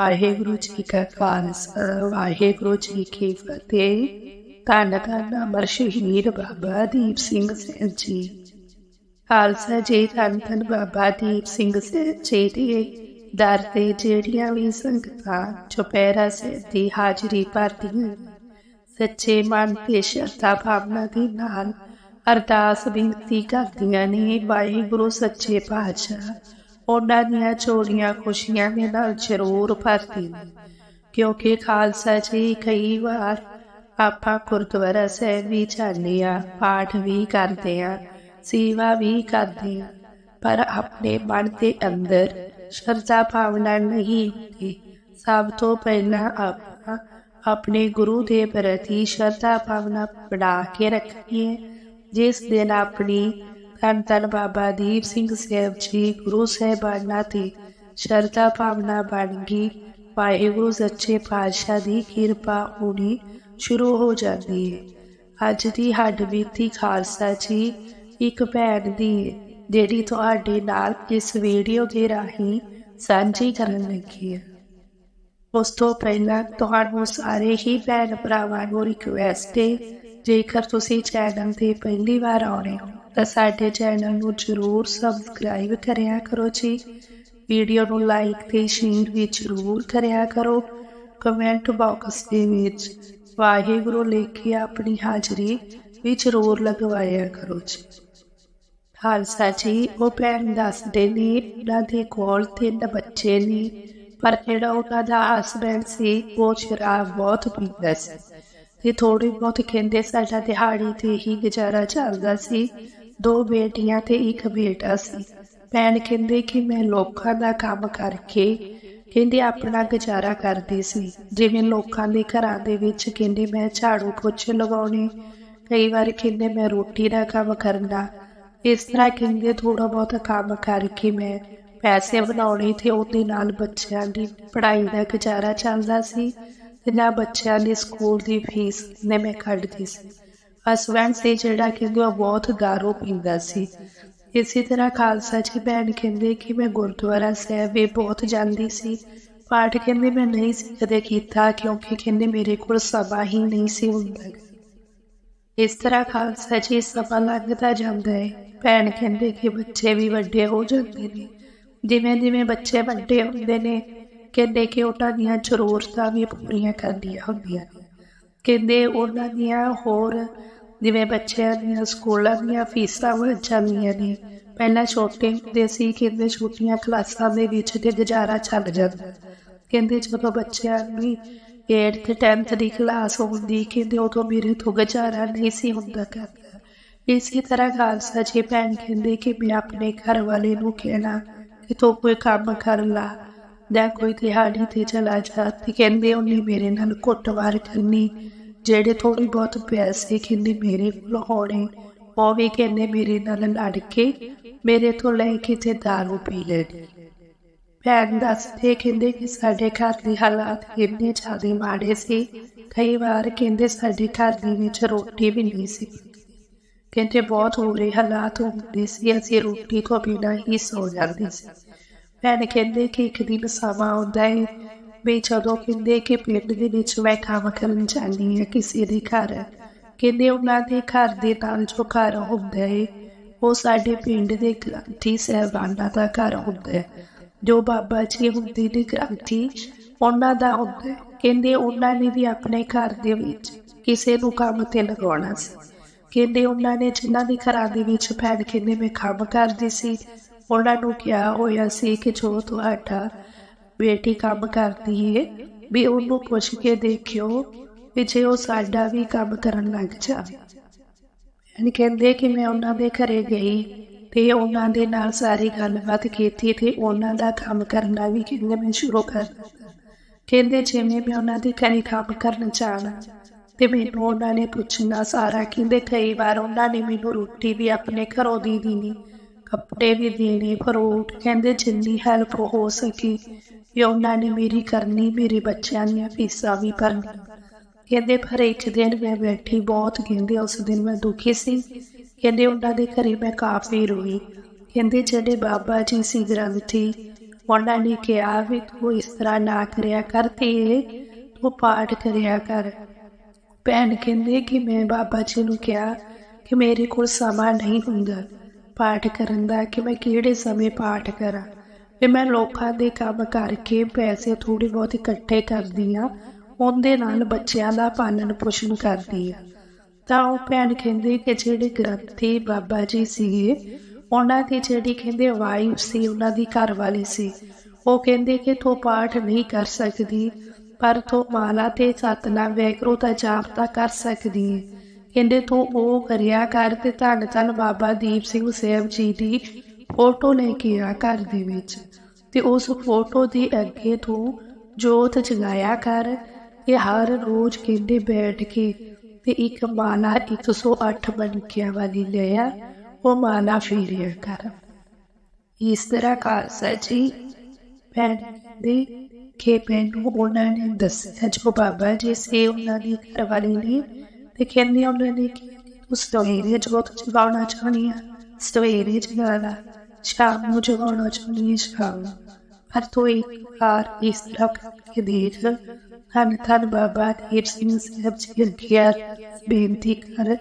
ਵਾਹਿਗੁਰੂ ਜੀ ਕਾ ਖਾਲਸਾ, ਵਾਹਿਗੁਰੂ ਜੀ ਕੀ ਫਤਿਹ। ਧੰਨ ਧੰਨ ਅਮਰ ਸ਼ਹੀਦ ਬਾਬਾ ਦੀਪ ਸਿੰਘ ਸਿੰਘ ਜੀ। ਖਾਲਸਾ ਜੀ, ਧੰਨ ਧੰਨ ਬਾਬਾ ਦੀਪ ਸਿੰਘ ਸਿੰਘ ਜੀ ਦੇ ਦਰ ਤੇ ਜਿਹੜੀਆਂ ਵੀ ਸੰਗਤਾਂ ਚੁਪਹਿਰਾ ਸਾਹਿਬ ਦੀ ਹਾਜ਼ਰੀ ਭਰਦੀਆਂ, ਸੱਚੇ ਮਨ ਤੇ ਸ਼ਰਧਾ ਭਾਵਨਾ ਦੇ ਨਾਲ ਅਰਦਾਸ ਬੇਨਤੀ ਕਰਦੀਆਂ ਨੇ, ਵਾਹਿਗੁਰੂ ਸੱਚੇ ਪਾਤਸ਼ਾਹ। ਉਹਨਾਂ ਦੀਆਂ ਚੋਰੀਆਂ ਖੁਸ਼ੀਆਂ ਦੇ ਨਾਲ ਜ਼ਰੂਰ ਭਰਦੀ। ਕਿਉਂਕਿ ਖਾਲਸਾ ਜੀ ਕਈ ਵਾਰ ਆਪਾਂ ਗੁਰਦੁਆਰਾ ਸਾਹਿਬ ਵੀ ਜਾਂਦੇ ਆ ਪਾਠ ਵੀ ਕਰਦੇ ਆ ਸੇਵਾ ਵੀ ਕਰਦੇ ਆ ਪਰ ਆਪਣੇ ਮਨ ਦੇ ਅੰਦਰ ਸ਼ਰਧਾ ਭਾਵਨਾ ਨਹੀਂ ਹੁੰਦੀ। ਸਭ ਤੋਂ ਪਹਿਲਾਂ ਆਪਾਂ ਆਪਣੇ ਗੁਰੂ ਦੇ ਪ੍ਰਤੀ ਸ਼ਰਧਾ ਭਾਵਨਾ ਬਣਾ ਕੇ ਰੱਖੀਏ ਜਿਸ ਦਿਨ ਆਪਣੀ ਧੰਨ ਧੰਨ ਬਾਬਾ ਦੀਪ ਸਿੰਘ ਸਾਹਿਬ ਜੀ ਗੁਰੂ ਸਾਹਿਬਾਨਾਂ ਤੇ ਸ਼ਰਧਾ ਭਾਵਨਾ ਬਣ ਗਈ। ਵਾਹਿਗੁਰੂ ਸੱਚੇ ਪਾਤਸ਼ਾਹ ਦੀ ਕਿਰਪਾ ਹੋਣੀ ਸ਼ੁਰੂ ਹੋ ਜਾਂਦੀ ਹੈ ਅੱਜ ਦੀ ਹੱਡ ਬੀਤੀ ਖਾਲਸਾ ਜੀ ਇੱਕ ਭੈਣ ਦੀ ਹੈ, ਜਿਹੜੀ ਤੁਹਾਡੇ ਨਾਲ ਇਸ ਵੀਡੀਓ ਦੇ ਰਾਹੀਂ ਸਾਂਝੀ ਕਰਨ ਲੱਗੀ ਹੈ ਉਸ ਤੋਂ ਪਹਿਲਾਂ ਤੁਹਾਨੂੰ ਸਾਰੇ ਹੀ ਭੈਣ ਭਰਾਵਾਂ ਨੂੰ ਰਿਕੁਐਸਟ ਹੈ ਜੇਕਰ ਤੁਸੀਂ ਚੈਨਲ ਤੇ ਪਹਿਲੀ ਵਾਰ ਆਉਣੇ ਹੋ। ਤਾਂ ਸਾਡੇ ਚੈਨਲ ਨੂੰ ਜਰੂਰ ਸਬਸਕ੍ਰਾਈਬ ਕਰਿਆ ਕਰੋ ਜੀ। ਵੀਡੀਓ ਨੂੰ ਲਾਈਕ ਤੇ ਸ਼ੇਅਰ ਵੀ ਜਰੂਰ ਕਰਿਆ ਕਰੋ। ਕਮੈਂਟ ਬਾਕਸ ਦੇ ਵਿੱਚ ਵਾਹਿਗੁਰੂ ਲਿਖ ਕੇ ਆਪਣੀ ਹਾਜ਼ਰੀ ਵੀ ਜਰੂਰ ਲਗਵਾਇਆ ਕਰੋ ਜੀ। ਖਾਲਸਾ ਜੀ, ਉਹ ਭੈਣ ਦੱਸਦੇ ਨੇ, ਉਹਨਾਂ ਦੇ ਕੋਲ ਤਿੰਨ ਬੱਚੇ ਨੇ, ਪਰ ਜਿਹੜਾ ਉਹਨਾਂ ਦਾ ਹਸਬੈਂਡ ਸੀ, ਉਹ ਸ਼ਰਾਬ ਬਹੁਤ ਪੀਂਦਾ ਸੀ। ਤੇ ਥੋੜੀ ਬਹੁਤ ਕਹਿੰਦੇ ਸਾਡਾ ਦਿਹਾੜੀ ਤੇ ਹੀ ਗੁਜ਼ਾਰਾ ਚੱਲਦਾ ਸੀ। ਦੋ ਬੇਟੀਆਂ ਤੇ ਇੱਕ ਬੇਟਾ ਸੀ। ਭੈਣ ਕਹਿੰਦੇ ਕਿ ਮੈਂ ਲੋਕਾਂ ਦਾ ਕੰਮ ਕਰਕੇ ਕਹਿੰਦੇ ਆਪਣਾ ਗੁਜ਼ਾਰਾ ਕਰਦੀ ਸੀ। ਜਿਵੇਂ ਲੋਕਾਂ ਦੇ ਘਰਾਂ ਦੇ ਵਿੱਚ ਕਹਿੰਦੇ ਮੈਂ ਝਾੜੂ ਪੋਚੇ ਲਗਾਉਣੇ, ਕਈ ਵਾਰ ਕਹਿੰਦੇ ਮੈਂ ਰੋਟੀ ਦਾ ਕੰਮ ਕਰਨਾ ਇਸ ਤਰ੍ਹਾਂ ਕਹਿੰਦੇ ਥੋੜਾ ਬਹੁਤ ਕੰਮ ਕਰਕੇ ਮੈਂ ਪੈਸੇ ਬਣਾਉਣੇ ਤੇ ਉਹਦੇ ਨਾਲ ਬੱਚਿਆਂ ਦੀ ਪੜ੍ਹਾਈ ਦਾ ਗੁਜ਼ਾਰਾ ਚੱਲਦਾ ਸੀ ਤੇ ਨਾ ਬੱਚਿਆਂ ਦੀ ਸਕੂਲ ਦੀ ਫੀਸ ਨੇ ਮੈਂ ਕੱਢਦੀ ਸੀ। ਹਸਬੈਂਡ ਸੀ ਜਿਹੜਾ ਕਹਿੰਦੇ ਉਹ ਬਹੁਤ ਗਾਰੋ ਪੀਂਦਾ ਸੀ। ਇਸੇ ਤਰ੍ਹਾਂ ਖਾਲਸਾ ਜੀ ਭੈਣ ਕਹਿੰਦੇ ਕਿ ਮੈਂ ਗੁਰਦੁਆਰਾ ਸਾਹਿਬ ਵੀ ਬਹੁਤ ਜਾਂਦੀ ਸੀ। ਪਾਠ ਕਹਿੰਦੇ ਮੈਂ ਨਹੀਂ ਸੀ ਕਦੇ ਕੀਤਾ ਕਿਉਂਕਿ ਕਹਿੰਦੇ ਮੇਰੇ ਕੋਲ ਸਮਾਂ ਹੀ ਨਹੀਂ ਸੀ ਹੁੰਦਾ। ਇਸ ਤਰ੍ਹਾਂ ਖਾਲਸਾ ਜੀ ਸਮਾਂ ਲੰਘਦਾ ਜਾਂਦਾ ਹੈ ਭੈਣ ਕਹਿੰਦੇ ਕਿ ਬੱਚੇ ਵੀ ਵੱਡੇ ਹੋ ਜਾਂਦੇ ਨੇ। ਜਿਵੇਂ ਜਿਵੇਂ ਬੱਚੇ ਵੱਡੇ ਹੁੰਦੇ ਨੇ, ਕਹਿੰਦੇ ਕਿ ਉਹਨਾਂ ਦੀਆਂ ਜ਼ਰੂਰਤਾਂ ਵੀ ਪੂਰੀਆਂ ਕਰਦੀਆਂ ਹੁੰਦੀਆਂ ਨੇ। ਕਹਿੰਦੇ ਉਹਨਾਂ ਦੀਆਂ ਹੋਰ, ਜਿਵੇਂ ਬੱਚਿਆਂ ਦੀਆਂ, ਸਕੂਲਾਂ ਦੀਆਂ ਫੀਸਾਂ ਵੱਧ ਜਾਂਦੀਆਂ ਨੇ। ਪਹਿਲਾਂ ਛੋਟੇ ਹੁੰਦੇ ਸੀ, ਕਹਿੰਦੇ ਛੋਟੀਆਂ ਕਲਾਸਾਂ ਦੇ ਵਿੱਚ ਤੇ ਗੁਜ਼ਾਰਾ ਚੱਲ ਜਾਂਦਾ। ਕਹਿੰਦੇ ਜਦੋਂ ਬੱਚਿਆਂ ਨੂੰ 8th 10th ਦੀ ਕਲਾਸ ਹੁੰਦੀ ਕਹਿੰਦੇ ਉਦੋਂ ਮੇਰੇ ਤੋਂ ਗੁਜ਼ਾਰਾ ਨਹੀਂ ਸੀ ਹੁੰਦਾ ਕਰਦਾ। ਇਸੇ ਤਰ੍ਹਾਂ ਖਾਲਸਾ ਜੀ ਭੈਣ ਕਹਿੰਦੇ ਕਿ ਮੈਂ ਆਪਣੇ ਘਰ ਵਾਲੇ ਨੂੰ ਕਹਿਣਾ ਕਿ ਤੂੰ ਕੋਈ ਕੰਮ ਕਰ ਲਾ। ਜਾਂ ਕੋਈ ਦਿਹਾੜੀ ਤੇ ਚਲਾ ਜਾ ਤੇ ਕਹਿੰਦੇ ਉਹਨੇ ਮੇਰੇ ਨਾਲ ਕੁੱਟਵਾਰ ਕਰਨੀ, ਜਿਹੜੇ ਥੋੜੀ ਬਹੁਤ ਪੈਸੇ ਕਹਿੰਦੇ ਮੇਰੇ ਕੋਲ ਹੋਣੇ, ਉਹ ਵੀ ਕਹਿੰਦੇ ਮੇਰੇ ਨਾਲ ਲੜ ਕੇ ਮੇਰੇ ਤੋਂ ਲੈ ਕੇ ਤੇ ਦਾਰੂ ਪੀ ਲੈਣੀ। ਭੈਣ ਦੱਸਦੇ ਕਹਿੰਦੇ ਕਿ ਸਾਡੇ ਘਰ ਦੇ ਹਾਲਾਤ ਇੰਨੇ ਜ਼ਿਆਦਾ ਮਾੜੇ ਸੀ, ਕਈ ਵਾਰ ਕਹਿੰਦੇ ਸਾਡੇ ਘਰ ਦੇ ਵਿੱਚ ਰੋਟੀ ਵੀ ਨਹੀਂ ਸੀ ਕਹਿੰਦੇ ਬਹੁਤ ਬੁਰੇ ਹਾਲਾਤ ਹੁੰਦੇ ਸੀ, ਅਸੀਂ ਰੋਟੀ ਤੋਂ ਬਿਨਾਂ ਹੀ ਸੌ ਜਾਂਦੇ ਸੀ। ਭੈਣ ਕਹਿੰਦੇ ਕਿ ਇੱਕ ਦਿਨ ਸਮਾਂ ਆਉਂਦਾ ਹੈ ਵੀ ਜਦੋਂ ਕਹਿੰਦੇ ਕਿ ਪਿੰਡ ਦੇ ਵਿੱਚ ਮੈਂ ਕੰਮ ਕਰਨ ਜਾਂਦੀ ਹਾਂ ਕਿਸੇ ਦੇ ਘਰ, ਕਹਿੰਦੇ ਉਹਨਾਂ ਦੇ ਘਰ ਦੇ ਨਾਲ ਜੋ ਘਰ ਹੁੰਦਾ ਹੈ ਉਹ ਸਾਡੇ ਪਿੰਡ ਦੇ ਗ੍ਰੰਥੀ ਸਾਹਿਬਾਨਾਂ ਦਾ ਘਰ ਹੁੰਦਾ ਹੈ ਜੋ ਬਾਬਾ ਜੀ ਹੁੰਦੇ ਨੇ ਗ੍ਰੰਥੀ, ਉਹਨਾਂ ਦਾ ਹੁੰਦਾ ਕਹਿੰਦੇ ਉਹਨਾਂ ਨੇ ਵੀ ਆਪਣੇ ਘਰ ਦੇ ਵਿੱਚ ਕਿਸੇ ਨੂੰ ਕੰਮ ਤੇ ਲਗਾਉਣਾ ਸੀ। ਕਹਿੰਦੇ ਉਹਨਾਂ ਨੇ ਜਿਨ੍ਹਾਂ ਦੇ ਘਰਾਂ ਦੇ ਵਿੱਚ ਭੈਣ ਕਹਿੰਦੇ ਮੈਂ ਕੰਮ ਕਰਦੀ ਸੀ ਉਹਨਾਂ ਨੂੰ ਕਿਹਾ ਹੋਇਆ ਸੀ ਕਿ ਜੋ ਤੁਹਾਡਾ ਬੇਟੀ ਕੰਮ ਕਰਦੀ ਹੈ ਵੀ ਉਹਨੂੰ ਪੁੱਛ ਕੇ ਦੇਖਿਓ ਵੀ ਜੇ ਉਹ ਸਾਡਾ ਵੀ ਕੰਮ ਕਰਨ ਲੱਗ ਜਾਵੇ ਯਾਨੀ ਕਹਿੰਦੇ ਕਿ ਮੈਂ ਉਹਨਾਂ ਦੇ ਘਰੇ ਗਈ ਤੇ ਉਹਨਾਂ ਦੇ ਨਾਲ ਸਾਰੀ ਗੱਲਬਾਤ ਕੀਤੀ ਤੇ ਉਹਨਾਂ ਦਾ ਕੰਮ ਕਰਨਾ ਵੀ ਕਹਿੰਦੇ ਮੈਂ ਸ਼ੁਰੂ ਕਰ ਦਿੱਤਾ। ਕਹਿੰਦੇ ਜਿਵੇਂ ਮੈਂ ਉਹਨਾਂ ਦੇ ਘਰੇ ਕੰਮ ਕਰਨ ਜਾਣਾ ਤੇ ਮੈਨੂੰ ਉਹਨਾਂ ਨੇ ਪੁੱਛਣਾ, ਸਾਰਾ ਕਹਿੰਦੇ ਕਈ ਵਾਰ ਉਹਨਾਂ ਨੇ ਮੈਨੂੰ ਰੋਟੀ ਵੀ ਆਪਣੇ ਘਰੋਂ ਦੀ ਦੇਣੀ ਕੱਪੜੇ ਵੀ ਦੇਣੇ, ਫਰੂਟ, ਕਹਿੰਦੇ ਜਿੰਨੀ ਹੈਲਪ ਹੋ ਸਕੀ, ਵੀ ਉਹਨਾਂ ਨੇ ਮੇਰੀ ਕਰਨੀ, ਮੇਰੇ ਬੱਚਿਆਂ ਦੀਆਂ ਫੀਸਾਂ ਵੀ ਭਰਨੀ ਕਹਿੰਦੇ ਪਰ ਇੱਕ ਦਿਨ ਮੈਂ ਬੈਠੀ ਬਹੁਤ ਕਹਿੰਦੇ, ਉਸ ਦਿਨ ਮੈਂ ਦੁਖੀ ਸੀ। ਕਹਿੰਦੇ ਉਹਨਾਂ ਦੇ ਘਰੇ ਮੈਂ ਕਾਫੀ ਰੋਈ। ਕਹਿੰਦੇ ਜਿਹੜੇ ਬਾਬਾ ਜੀ ਸੀ ਗ੍ਰੰਥੀ, ਉਹਨਾਂ ਨੇ ਕਿਹਾ ਵੀ ਤੂੰ ਇਸ ਤਰ੍ਹਾਂ ਨਾ ਕਰਿਆ ਕਰ ਤੇ ਤੂੰ ਪਾਠ ਕਰਿਆ ਕਰ। ਭੈਣ ਕਹਿੰਦੇ ਕਿ ਮੈਂ ਬਾਬਾ ਜੀ ਨੂੰ ਕਿਹਾ ਕਿ ਮੇਰੇ ਕੋਲ ਸਮਾਂ ਨਹੀਂ ਹੁੰਦਾ। ਪਾਠ ਕਰਨ ਦਾ ਕਿ ਮੈਂ ਕਿਹੜੇ ਸਮੇਂ ਪਾਠ ਕਰਾਂ। ਤੇ ਮੈਂ ਲੋਕਾਂ ਦੇ ਕੰਮ ਕਰਕੇ ਪੈਸੇ ਥੋੜੇ ਬਹੁਤ ਇਕੱਠੇ ਕਰਦੀ ਆ ਉਹਦੇ ਨਾਲ ਬੱਚਿਆਂ ਦਾ ਪਾਲਣ ਪੋਸ਼ਣ ਕਰਦੀ ਆ ਤਾਂ ਉਹ ਭੈਣ ਕਹਿੰਦੇ ਕਿ ਜਿਹੜੇ ਗ੍ਰੰਥੀ ਬਾਬਾ ਜੀ ਸੀਗੇ, ਉਹਨਾਂ ਦੀ ਜਿਹੜੀ ਕਹਿੰਦੇ ਵਾਈਫ ਸੀ, ਉਹਨਾਂ ਦੀ ਘਰ ਵਾਲੀ ਸੀ, ਉਹ ਕਹਿੰਦੇ ਕਿ ਤੂੰ ਪਾਠ ਨਹੀਂ ਕਰ ਸਕਦੀ, ਪਰ ਤੂੰ ਮਾਲਾ ਤੇ ਸਤਨਾਮ ਵੈਗਰੂ ਦਾ ਜਾਪ ਤਾਂ ਕਰ ਸਕਦੀ ਹੈ। ਕਹਿੰਦੇ, ਤੂੰ ਉਹ ਕਰਿਆ ਕਰ ਤੇ ਧੰਨ ਧੰਨ ਬਾਬਾ ਦੀਪ ਸਿੰਘ ਸਾਹਿਬ ਜੀ ਦੀ ਫੋਟੋ ਲੈ ਕੇ ਆ ਘਰ ਦੇ ਵਿੱਚ। ਤੇ ਉਸ ਫੋਟੋ ਦੇ ਅੱਗੇ ਤੂੰ ਜੋਤ ਜਗਾਇਆ ਕਰ। ਇਹ ਹਰ ਰੋਜ਼ ਕਹਿੰਦੇ ਬੈਠ ਕੇ ਤੇ ਇੱਕ ਮਾਲਾ 108 ਬਣਕਿਆਂ ਵਾਲੀ ਲਿਆ ਉਹ ਮਾਲਾ ਫੇਰਿਆ ਕਰ। ਇਸ ਤਰ੍ਹਾਂ ਖਾਲਸਾ ਜੀ ਭੈਣ ਦੇ ਕਿ ਮੈਨੂੰ ਉਹਨਾਂ ਨੇ ਦੱਸਿਆ ਜੋ ਬਾਬਾ ਜੀ ਸੀ ਉਹਨਾਂ ਦੀ ਘਰਵਾਲੀ ਨੇ ਤੇ ਕਹਿੰਦੇ ਉਹਨਾਂ ਨੇ ਕਿ ਤੂੰ ਸਵੇਰੇ ਜੋਤ ਜਗਾਉਣਾ ਚਾਹਣੀ ਆ ਸਵੇਰੇ ਜਗਾਣਾ ਸ਼ਾਮ ਨੂੰ ਇਸ ਤਰ੍ਹਾਂ ਕਰਕੇ ਦੇਖ ਧੰਨ ਧੰਨ ਬਾਬਾ ਦੀਪ ਸਿੰਘ ਸਾਹਿਬ ਜੀ ਅੱਗੇ ਬੇਨਤੀ ਕਰ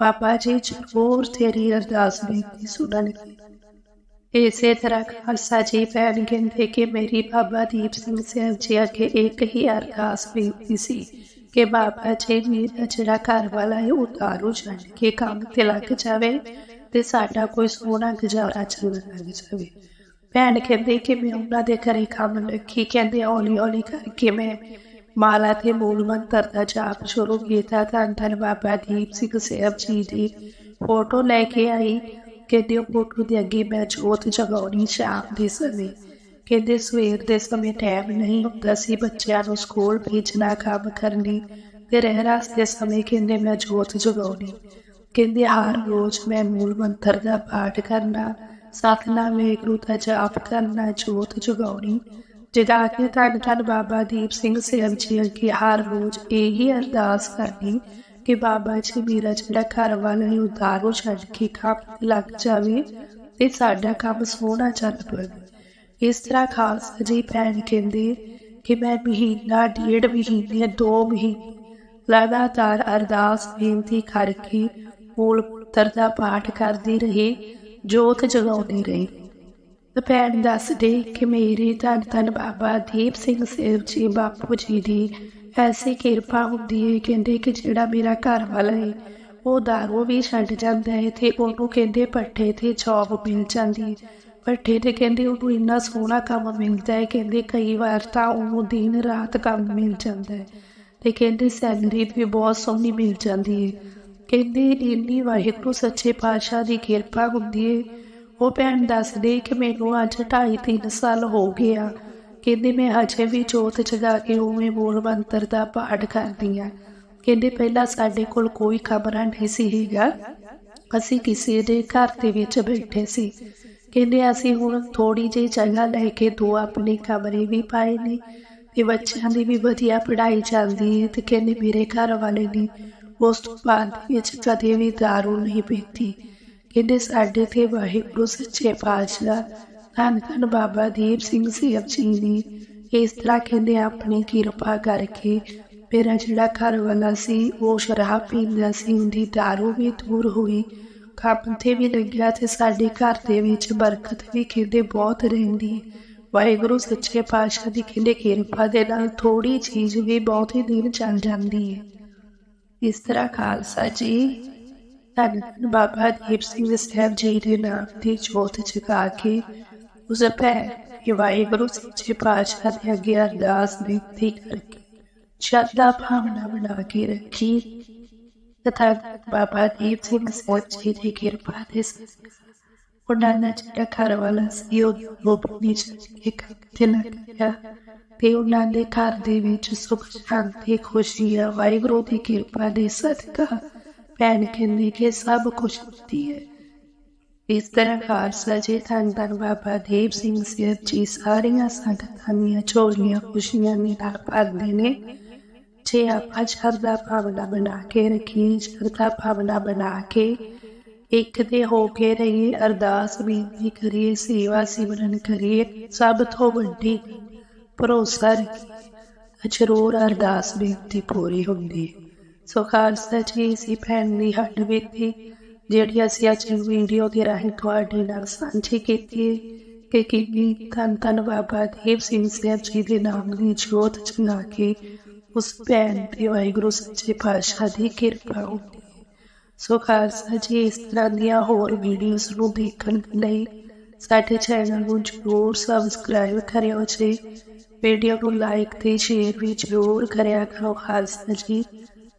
ਬਾਬਾ ਜੀ ਜ਼ਰੂਰ ਤੇਰੀ ਅਰਦਾਸ ਬੇਨਤੀ ਸੁਣਨਗੇ ਇਸੇ ਤਰ੍ਹਾਂ ਖਾਲਸਾ ਜੀ ਭੈਣ ਕਹਿੰਦੇ ਕਿ ਮੇਰੀ ਬਾਬਾ ਦੀਪ ਸਿੰਘ ਸਾਹਿਬ ਜੀ ਅੱਗੇ ਇੱਕ ਹੀ ਅਰਦਾਸ ਬੇਨਤੀ ਸੀ ਕਿ ਬਾਬਾ ਜੀ ਮੇਰਾ ਜਿਹੜਾ ਘਰ ਵਾਲਾ ਹੈ ਉਹ ਦਾਰੂ ਛੱਡ ਕੇ ਕੰਮ ਤੇ ਲੱਗ ਜਾਵੇ ਤੇ ਸਾਡਾ ਕੋਈ ਸੋਹਣਾ ਗੁਜ਼ਾਰਾ ਚੱਲਣ ਲੱਗ ਜਾਵੇ ਭੈਣ ਕਹਿੰਦੇ ਕਿ ਮੈਂ ਉਹਨਾਂ ਦੇ ਘਰੇ ਕੰਮ ਲੱਗੀ ਕਹਿੰਦੇ ਹੌਲੀ ਹੌਲੀ ਕਰਕੇ ਮੈਂ ਮਾਲਾ ਤੇ ਮੂਲ ਮੰਤਰ ਦਾ ਜਾਪ ਸ਼ੁਰੂ ਕੀਤਾ ਤਾਂ ਧੰਨ ਬਾਬਾ ਦੀਪ ਸਿੰਘ ਸਾਹਿਬ ਜੀ ਦੀ ਫੋਟੋ ਲੈ ਕੇ ਆਈ ਕਹਿੰਦੇ ਉਹ ਫੋਟੋ ਦੇ ਅੱਗੇ ਮੈਂ ਜੋਤ ਜਗਾਉਣੀ ਸ਼ਾਮ ਦੇ ਸਮੇਂ ਕਹਿੰਦੇ ਸਵੇਰ ਦੇ ਸਮੇਂ ਟਾਈਮ ਨਹੀਂ ਹੁੰਦਾ ਸੀ, ਬੱਚਿਆਂ ਨੂੰ ਸਕੂਲ ਭੇਜਣਾ ਕੰਮ ਕਰਨੀ। ਤੇ ਰਹਿਰਾਸ ਦੇ ਸਮੇਂ ਕਹਿੰਦੇ ਮੈਂ ਜੋਤ ਜਗਾਉਣੀ। ਕਹਿੰਦੇ ਹਰ ਰੋਜ਼ ਮੈਂ ਮੂਲ ਮੰਤਰ ਦਾ ਪਾਠ ਕਰਨਾ, ਸਤਨਾਮ ਵਾਹਿਗੁਰੂ ਦਾ ਜਾਪ ਕਰਨਾ, ਜੋਤ ਜਗਾਉਣੀ। ਜਿਹਦਾ ਕਿ ਧੰਨ ਧੰਨ ਬਾਬਾ ਦੀਪ ਸਿੰਘ ਸਾਹਿਬ ਜੀ ਅੱਗੇ ਹਰ ਰੋਜ਼ ਇਹੀ ਅਰਦਾਸ ਕਰਨੀ ਕਿ ਬਾਬਾ ਜੀ ਮੇਰਾ ਜਿਹੜਾ ਘਰ ਵਾਲਾ ਹੈ ਉਦਾਰੋ ਛੱਡ ਕੇ ਕੰਮ ਲੱਗ ਜਾਵੇ ਤੇ ਸਾਡਾ ਕੰਮ ਸੋਹਣਾ ਚੱਲ ਪਵੇ। ਇਸ ਤਰ੍ਹਾਂ ਖਾਲਸਾ ਜੀ ਭੈਣ ਕਹਿੰਦੇ ਕਿ ਮੈਂ ਮਹੀਨਾ, ਡੇਢ ਮਹੀਨੇ, ਦੋ ਮਹੀਨੇ ਲਗਾਤਾਰ ਅਰਦਾਸ, ਬੇਨਤੀ ਕਰਕੇ ਮੂਲ ਪੁੱਤਰ ਦਾ ਪਾਠ ਕਰਦੀ ਰਹੀ, ਜੋਤ ਜਗਾਉਂਦੀ ਰਹੀ। ਤੇ ਭੈਣ ਦੱਸਦੇ ਕਿ ਮੇਰੀ ਧੰਨ ਧੰਨ ਬਾਬਾ ਦੀਪ ਸਿੰਘ ਸਾਹਿਬ ਜੀ, ਬਾਪੂ ਜੀ ਦੀ ਐਸੀ ਕਿਰਪਾ ਹੁੰਦੀ ਹੈ, ਕਹਿੰਦੇ ਕਿ ਜਿਹੜਾ ਮੇਰਾ ਘਰ ਵਾਲਾ ਹੈ ਉਹ ਦਾਰੂ ਵੀ ਛੱਡ ਜਾਂਦਾ ਹੈ ਤੇ ਉਹਨੂੰ ਕਹਿੰਦੇ ਪੱਠੇ ਤੇ ਜੌਬ ਮਿਲ ਜਾਂਦੀ ਹੈ ਬੈਠੇ ਤੇ ਕਹਿੰਦੇ, ਉਹਨੂੰ ਇੰਨਾ ਸੋਹਣਾ ਕੰਮ ਮਿਲਦਾ ਹੈ। ਕਹਿੰਦੇ, ਕਈ ਵਾਰ ਤਾਂ ਉਹ ਦਿਨ ਰਾਤ ਕੰਮ ਮਿਲ ਜਾਂਦਾ ਹੈ। ਤੇ ਕਹਿੰਦੇ ਸੈਲਰੀ ਵੀ ਬਹੁਤ ਸੋਹਣੀ ਮਿਲ ਜਾਂਦੀ ਹੈ। ਕਹਿੰਦੇ, ਇੰਨੀ ਵਾਹਿਗੁਰੂ, ਸੱਚੇ ਪਾਤਸ਼ਾਹ ਦੀ ਕਿਰਪਾ ਹੁੰਦੀ ਹੈ ਉਹ ਭੈਣ ਦੱਸਦੇ ਕਿ ਮੈਨੂੰ ਅੱਜ 2.5 3 ਸਾਲ ਹੋ ਗਏ ਆ। ਕਹਿੰਦੇ, ਮੈਂ ਅਜੇ ਵੀ ਜੋਤ ਜਗਾ ਕੇ ਉਵੇਂ ਬੋਲ ਮੰਤਰ ਦਾ ਪਾਠ ਕਰਦੀ ਆ। ਕਹਿੰਦੇ, ਪਹਿਲਾਂ ਸਾਡੇ ਕੋਲ ਕੋਈ ਕਮਰਾ ਨਹੀਂ ਸੀ ਹੈਗਾ। ਅਸੀਂ ਕਿਸੇ ਦੇ ਘਰ ਦੇ ਵਿੱਚ ਬੈਠੇ ਸੀ। ਕਹਿੰਦੇ ਅਸੀਂ ਹੁਣ ਥੋੜੀ ਜਿਹੀ ਜਗ੍ਹਾ ਲੈ ਕੇ ਦੋ ਆਪਣੇ ਕਮਰੇ ਵੀ ਪਾਏ ਨੇ ਤੇ ਬੱਚਿਆਂ ਦੀ ਵੀ ਵਧੀਆ ਪੜ੍ਹਾਈ ਚੱਲਦੀ ਹੈ ਤੇ ਕਹਿੰਦੇ ਮੇਰੇ ਘਰ ਵਾਲੇ ਨੇ ਉਸ ਤੋਂ ਬਾਅਦ ਵਿੱਚ ਕਦੇ ਵੀ ਦਾਰੂ ਨਹੀਂ ਪੀਤੀ। ਕਹਿੰਦੇ ਸਾਡੇ ਤੇ ਵਾਹਿਗੁਰੂ ਸੱਚੇ ਪਾਤਸ਼ਾਹ ਧੰਨ ਧੰਨ ਬਾਬਾ ਦੀਪ ਸਿੰਘ ਸਾਹਿਬ ਜੀ ਨੇ ਇਸ ਤਰ੍ਹਾਂ ਕਹਿੰਦੇ ਆਪਣੀ ਕਿਰਪਾ ਕਰਕੇ ਮੇਰਾ ਜਿਹੜਾ ਘਰ ਵਾਲਾ ਸੀ, ਉਹ ਸ਼ਰਾਬ ਪੀਂਦਾ ਸੀ, ਉਹਦੀ ਦਾਰੂ ਵੀ ਦੂਰ ਹੋਈ ਕੰਮ ਤੇ ਵੀ ਲੱਗਿਆ ਤੇ ਸਾਡੇ ਘਰ ਦੇ ਵਿੱਚ ਬਰਕਤ ਵੀ ਕਹਿੰਦੇ ਬਹੁਤ ਰਹਿੰਦੀ ਹੈ। ਵਾਹਿਗੁਰੂ ਸੱਚੇ ਪਾਤਸ਼ਾਹ ਦੀ ਕਹਿੰਦੇ ਕਿਰਪਾ ਦੇ ਨਾਲ ਥੋੜੀ ਚੀਜ਼ ਵੀ ਬਹੁਤ ਹੀ ਦਿਨ ਚੱਲ ਜਾਂਦੀ ਹੈ। ਇਸ ਤਰ੍ਹਾਂ ਖਾਲਸਾ ਜੀ, ਧੰਨ ਬਾਬਾ ਦੀਪ ਸਿੰਘ ਸਾਹਿਬ ਜੀ ਦੇ ਨਾਮ ਦੀ ਜੋਤ ਜਗਾ ਕੇ ਉਸ ਪੈ ਕਿ ਵਾਹਿਗੁਰੂ ਸੱਚੇ ਪਾਤਸ਼ਾਹ ਦੇ ਅੱਗੇ ਅਰਦਾਸ ਬੇਨਤੀ ਕਰਕੇ ਸ਼ਰਧਾ ਭਾਵਨਾ ਬਣਾ ਕੇ ਰੱਖੀ। ਤਥਾ ਬਾਬਾ ਦੀਪ ਸਿੰਘ ਸਾਹਿਬ ਜੀ ਦੀ ਕਿਰਪਾ ਦੇ ਸਦਕਾ ਉਹਨਾਂ ਨੇ ਜਿਹੜਾ ਘਰ ਦੇ ਵਿੱਚ ਸੁਖ ਸ਼ਾਂਤੀ ਖੁਸ਼ੀ ਆ ਵਾਹਿਗੁਰੂ ਦੀ ਕਿਰਪਾ ਦੇ ਸਦਕਾ ਭੈਣ ਕਹਿੰਦੀ ਕਿ ਸਭ ਕੁਝ ਹੁੰਦੀ ਹੈ। ਇਸ ਤਰ੍ਹਾਂ ਖਾਲਸਾ ਜੀ ਧੰਨ ਧੰਨ ਬਾਬਾ ਦੀਪ ਸਿੰਘ ਜੀ ਸਾਰੀਆਂ ਸੰਗਤਾਂ ਦੀਆਂ ਝੋਲੀਆਂ ਖੁਸ਼ੀਆਂ ਨੇ ਨਾਲ ਭਰਦੇ ਨੇ ਜੇ ਆਪਾਂ ਦਾ ਭਾਵਨਾ ਬਣਾ ਕੇ ਰੱਖੀ ਸ਼ਰਧਾ ਭਾਵਨਾ ਬਣਾ ਕੇ। ਇੱਕ ਤੇ ਹੋ ਕੇ ਰਹੀਏ ਅਰਦਾਸ ਬੇਨਤੀ ਕਰੀਏ, ਸੇਵਾ ਸਿਮਰਨ ਕਰੀਏ, ਸਭ ਤੋਂ ਵੱਡੀ ਭਰੋਸਾ ਰੱਖੀਏ ਅਰਦਾਸ ਬੇਨਤੀ ਪੂਰੀ ਹੁੰਦੀ। ਸੋ ਖਾਲਸਾ ਜੀ ਸੀ ਭੈਣ ਦੀ ਹੱਡ ਬੀਤੀ ਜਿਹੜੀ ਅਸੀਂ ਅੱਜ ਵੀਡੀਓ ਦੇ ਰਾਹੀਂ ਤੁਹਾਡੇ ਨਾਲ ਸਾਂਝੀ ਕੀਤੀ ਹੈ ਕਿ ਕਿੰਨੀ ਧੰਨ ਧੰਨ ਬਾਬਾ ਦੇਵ ਸਿੰਘ ਸਾਹਿਬ ਜੀ ਦੇ ਨਾਮ ਦੀ ਜੋਤ ਜਗਾ ਕੇ ਉਸ ਭੈਣ ਤੇ ਵਾਹਿਗੁਰੂ ਸੱਚੇ ਪਾਤਸ਼ਾਹ ਦੀ ਕਿਰਪਾ ਹੁੰਦੀ ਹੈ ਸੋ ਖਾਲਸਾ ਜੀ ਇਸ ਤਰ੍ਹਾਂ ਦੀਆਂ ਹੋਰ ਵੀਡੀਓਜ਼ ਨੂੰ ਦੇਖਣ ਲਈ ਸਾਡੇ ਚੈਨਲ ਨੂੰ ਜ਼ਰੂਰ ਸਬਸਕ੍ਰਾਈਬ ਕਰਿਓ ਜੀ ਵੀਡੀਓ ਨੂੰ ਲਾਈਕ ਤੇ ਸ਼ੇਅਰ ਵੀ ਜ਼ਰੂਰ ਕਰਿਆ ਕਰੋ ਖਾਲਸਾ ਜੀ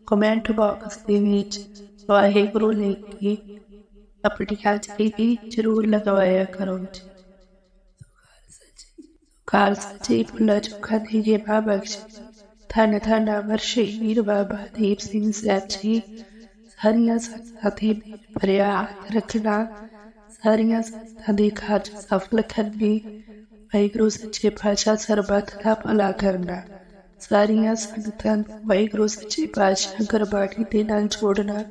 ਕਮੈਂਟ ਬਾਕਸ ਦੇ ਵਿੱਚ ਵਾਹਿਗੁਰੂ ਲਿਖ ਕੇ ਆਪਣੀ ਹਾਜ਼ਰੀ ਵੀ ਜ਼ਰੂਰ ਲਗਵਾਇਆ ਕਰੋ ਜੀ ਖਾਲਸਾ ਜੀ ਭੁੱਲਾ ਚੁੱਕਾ ਦੀ ਜੇ ਬਾਬਾ ਧੰਨ ਧੰਨ ਅਮਰ ਬਾਬਾ ਦੀਪ ਸਿੰਘ ਸਾਹਿਬ ਜੀ। ਸਾਰੀਆਂ ਸੰਸਥਾ ਤੇ ਮੇਰ ਰੱਖਣਾ, ਸਾਰੀਆਂ ਸੰਸਥਾ ਦੇ ਕਾਰਜ ਸਫਲ ਕਰਨੀ, ਵਾਹਿਗੁਰੂ ਸੱਚੇ ਪਾਤਸ਼ਾਹ ਸਰਬੱਤ ਦਾ ਭਲਾ ਕਰਨਾ, ਸਾਰੀਆਂ ਸੰਗਤਾਂ ਵਾਹਿਗੁਰੂ ਸੱਚੇ ਪਾਤਸ਼ਾਹ ਗੁਰਬਾਣੀ ਦੇ ਨਾਲ ਜੋੜਨਾ,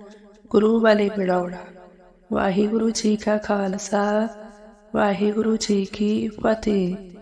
ਗੁਰੂ ਵਾਲੇ ਬਣਾਉਣਾ। ਵਾਹਿਗੁਰੂ ਜੀ ਕਾ ਖਾਲਸਾ, ਵਾਹਿਗੁਰੂ ਜੀ ਕੀ ਫਤਿਹ।